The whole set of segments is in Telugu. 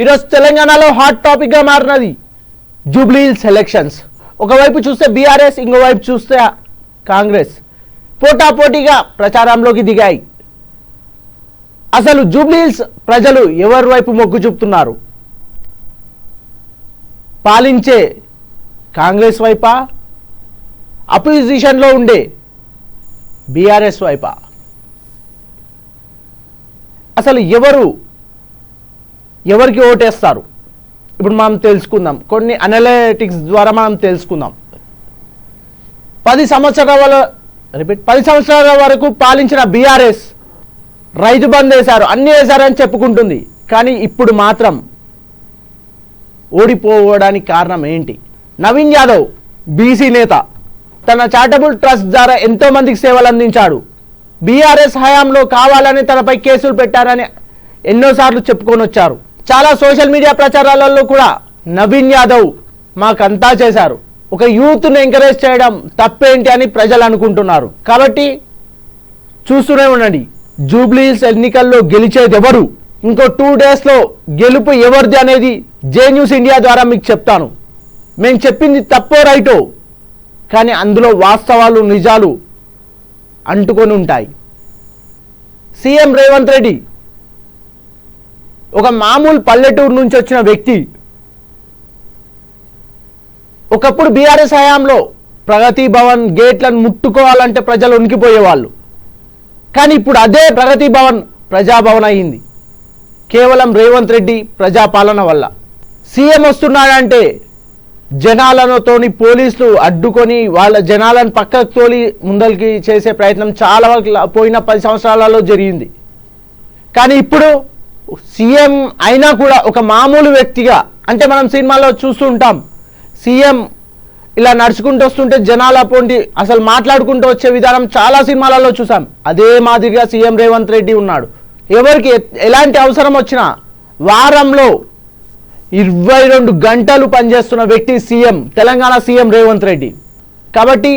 ఈరోజు తెలంగాణలో హాట్ టాపిక్గా మారినది జూబ్లీహిల్స్ ఎలక్షన్స్ ఒకవైపు చూస్తే బీఆర్ఎస్ ఇంకోవైపు చూస్తే కాంగ్రెస్. పోటాపోటీగా ప్రచారంలోకి దిగాయి. అసలు జూబ్లీహిల్స్ ప్రజలు ఎవరి వైపు మొగ్గు చూపుతున్నారు? పాలించే కాంగ్రెస్ వైపా? అపోజిషన్లో ఉండే బీఆర్ఎస్ వైపా? అసలు ఎవరు ఎవరికి ఓటేస్తారు? ఇప్పుడు మనం తెలుసుకుందాం. కొన్ని అనలిటిక్స్ ద్వారా మనం తెలుసుకుందాం. పది సంవత్సరాల రిపీట్ పది సంవత్సరాల వరకు పాలించిన బీఆర్ఎస్ రైతు బంద్ వేశారు. అన్నీ వేశారని చెప్పుకుంటుంది. కానీ ఇప్పుడు మాత్రం ఓడిపోవడానికి కారణం ఏంటి? నవీన్ యాదవ్ బీసీ నేత తన చారిటబుల్ ట్రస్ట్ ద్వారా ఎంతో మందికి సేవలు అందించాడు. బీఆర్ఎస్ హయాంలో కావాలని తనపై కేసులు పెట్టారని ఎన్నోసార్లు చెప్పుకొని వచ్చారు. చాలా సోషల్ మీడియా ప్రచారాలలో కూడా నవీన్ యాదవ్ మాకంతా చేశారు. ఒక యూత్ను ఎంకరేజ్ చేయడం తప్పేంటి అని ప్రజలు అనుకుంటున్నారు. కాబట్టి చూస్తూనే ఉండండి. జూబ్లీస్ ఎన్నికల్లో గెలిచేది ఎవరు ఇంకో టూ డేస్లో గెలుపు ఎవరిది అనేది జే న్యూస్ ఇండియా ద్వారా మీకు చెప్తాను. మేము చెప్పింది తప్పో రైటో? కానీ అందులో వాస్తవాలు నిజాలు అంటుకొని ఉంటాయి. సీఎం రేవంత్ రెడ్డి ఒక మామూలు పల్లెటూరు నుంచి వచ్చిన వ్యక్తి ఒకప్పుడు బీఆర్ఎస్ హయాంలో ప్రగతి భవన్ గేట్లను ముట్టుకోవాలంటే ప్రజలు ఉనికిపోయేవాళ్ళు. కానీ ఇప్పుడు అదే ప్రగతి భవన్ ప్రజాభవన్ అయింది. కేవలం రేవంత్ రెడ్డి ప్రజాపాలన వల్ల. సీఎం వస్తున్నాడంటే జనాలతోని పోలీసులు అడ్డుకొని వాళ్ళ జనాలను పక్కకు తోలి ముందరికి చేసే ప్రయత్నం చాలా వరకు పోయిన పది సంవత్సరాలలో జరిగింది. కానీ ఇప్పుడు సీఎం అయినా కూడా ఒక మామూలు వ్యక్తిగా అంటే మనం సినిమాలో చూస్తూ ఉంటాం సీఎం ఇలా నడుచుకుంటూ వస్తుంటే జనాల పోండి అసలు మాట్లాడుకుంటూ వచ్చే విధానం చాలా సినిమాలలో చూసాం. అదే మాదిరిగా సీఎం రేవంత్ రెడ్డి ఉన్నాడు. ఎవరికి ఎలాంటి అవసరం వచ్చినా వారంలో ఇరవై రెండు గంటలు పనిచేస్తున్న వ్యక్తి సీఎం తెలంగాణ సీఎం రేవంత్ రెడ్డి. కాబట్టి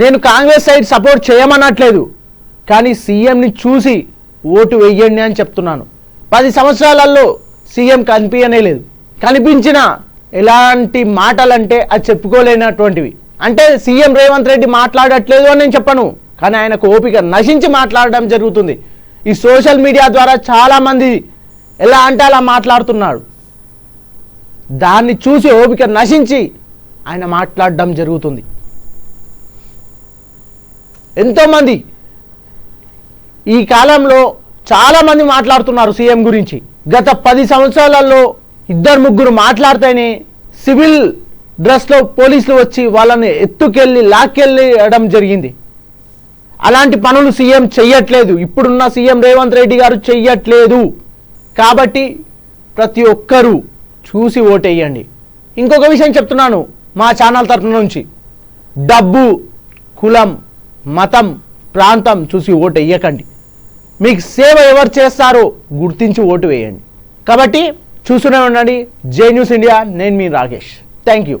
నేను కాంగ్రెస్ సైడ్ సపోర్ట్ చేయమనట్లేదు. కానీ సీఎంని చూసి ఓటు వెయ్యండి అని చెప్తున్నాను. పది సంవత్సరాలలో సీఎం కనిపించనే లేదు. కనిపించిన ఎలాంటి మాటలంటే అది చెప్పుకోలేనటువంటివి. అంటే సీఎం రేవంత్ రెడ్డి మాట్లాడట్లేదు అని నేను చెప్పను. కానీ ఆయనకు ఓపిక నశించి మాట్లాడడం జరుగుతుంది. ఈ సోషల్ మీడియా ద్వారా చాలామంది ఎలా అంటే అలా మాట్లాడుతున్నాడు దాన్ని చూసి ఓపిక నశించి ఆయన మాట్లాడడం జరుగుతుంది. ఎంతోమంది ఈ కాలంలో చాలామంది మాట్లాడుతున్నారు సీఎం గురించి. గత పది సంవత్సరాలలో ఇద్దరు ముగ్గురు మాట్లాడితేనే సివిల్ డ్రెస్లో పోలీసులు వచ్చి వాళ్ళని ఎత్తుకెళ్ళి లాక్కెళ్ళడం జరిగింది. అలాంటి పనులు సీఎం చెయ్యట్లేదు. ఇప్పుడున్న సీఎం రేవంత్ రెడ్డి గారు చెయ్యట్లేదు. కాబట్టి ప్రతి ఒక్కరూ చూసి ఓటేయండి. ఇంకొక విషయం చెప్తున్నాను మా ఛానల్ తరఫున నుంచి. డబ్బు కులం మతం ప్రాంతం చూసి ఓటు వేయకండి మీకు సేవ ఎవరు చేస్తారో? గుర్తించి ఓటు వేయండి. కాబట్టి చూస్తూనే ఉండండి. J news India. నేను మీ రాకేష్. Thank you